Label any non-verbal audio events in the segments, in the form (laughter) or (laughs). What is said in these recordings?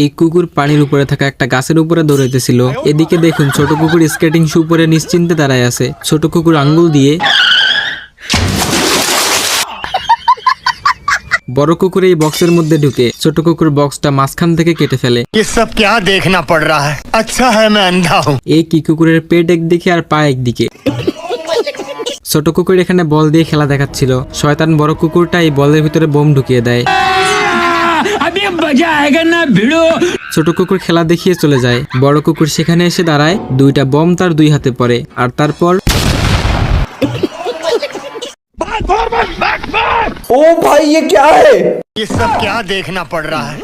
এই কুকুর পানির উপরে থাকা একটা গাছের উপরে দৌড়াইতেছিল। এদিকে দেখুন ছোট কুকুর স্কেটিং শু পরে নিশ্চিন্তে দাঁড়ায় আছে। ছোট কুকুর আঙ্গুল দিয়ে বড় কুকুর এই বক্সের মধ্যে ঢুকে। ছোট কুকুর বক্সটা মাঝখান থেকে কেটে ফেলে। এই কি কুকুরের পেট একদিকে আর পা একদিকে। ছোট কুকুর এখানে বল দিয়ে খেলা দেখাচ্ছিল। শয়তান বড় কুকুরটা এই বলের ভিতরে বোম ঢুকিয়ে দেয়। ছোট কুকুর খেলা দেখিয়ে চলে যায় বড় কুকুর সেখানে এসে দাঁড়ায় দুইটা বম তার দুই হাতে পড়ে আর তারপর ओ भाई ये क्या है ये सब क्या देखना पड़ रहा है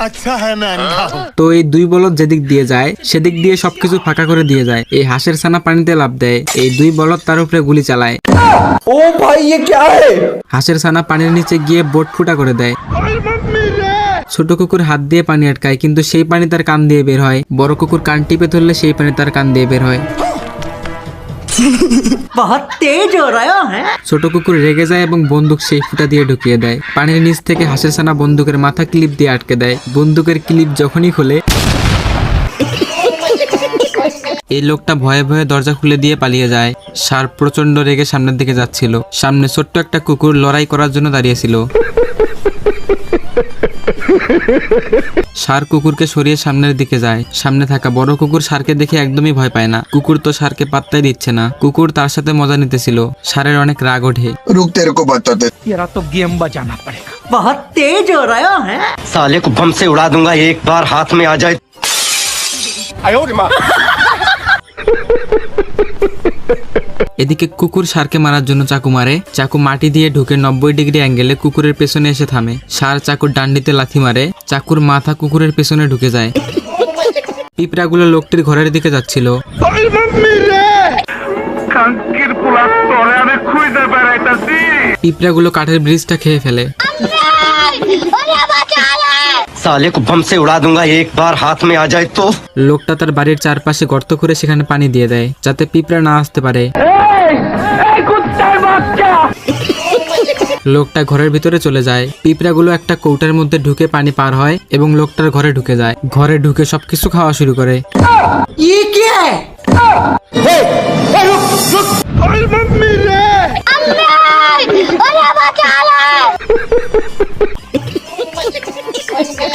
अच्छा है मैं अंधा हूँ তো এই দুই বলদ যেদিক দিয়ে যায় সেদিক দিয়ে সবকিছু ফাঁকা করে দিয়ে যায় এই হাঁসের ছানা পানিতে লাভ দেয় এই দুই বলদ তার উপরে গুলি চালায় ओ भाई ये क्या है হাঁসের ছানা পানির নিচে গিয়ে বোট ফুটা করে দেয় ছোট কুকুর হাত দিয়ে পানি আটকায় কিন্তু সেই পানি তার কান দিয়ে বের হয়। বড় কুকুর কান টিপে ধরলে সেই পানি তার কান দিয়ে বের হয়। (laughs) ছোট কুকুর রেগে যায় এবং বন্দুক সেই ফুটা দিয়ে ঢুকিয়ে দেয়। পানির নিচ থেকে হাসের সানা বন্দুকের মাথা ক্লিপ দিয়ে আটকে দেয়। বন্দুকের ক্লিপ যখনই খোলে এই লোকটা ভয়ে ভয়ে দরজা খুলে দিয়ে পালিয়ে যায়। সার প্রচণ্ড রেগে সামনের দিকে যাচ্ছিল। সামনে ছোট্ট একটা কুকুর লড়াই করার জন্য দাঁড়িয়েছিল সার কুকুরকে সরিয়ে সামনের দিকে যায় সামনে থাকা বড় কুকুর সারকে দেখে একদমই ভয় পায় না কুকুর তো সারকে পাত্তাই দিচ্ছে না কুকুর তার সাথে মজা নিতেছিল সারের অনেক রাগ ওঠে रुक तेरे को बताते तेरा तो गेम बजाना पड़ेगा बहुत तेज हो रहा है साले को बम से उड़ा दूंगा एक बार हाथ में आ जाए এদিকে কুকুর সারকে মারার জন্য চাকু মারে চাকু মাটি দিয়ে ঢুকে নব্বই ডিগ্রি অ্যাঙ্গেলে কুকুরের পেছনে এসে থামে সার চাকুর ডান্ডিতে লাথি মারে চাকুর মাথা কুকুরের পেছনে ঢুকে যায়। পিঁপড়াগুলো লোকটির ঘরের দিকে যাচ্ছিল। পিঁপড়াগুলো কাঠের ব্রিজটা খেয়ে ফেলে। হাত যায় তো লোকটা তার বাড়ির চারপাশে গর্ত করে সেখানে পানি দিয়ে দেয় যাতে পিঁপড়া না আসতে পারে। লোকটা ঘরের ভিতরে চলে যায়। পিঁপড়াগুলো একটা কৌটার মধ্যে ঢুকে পানি পার হয় এবং লোকটার ঘরে ঢুকে যায়। ঘরে ঢুকে সবকিছু খাওয়া শুরু করে।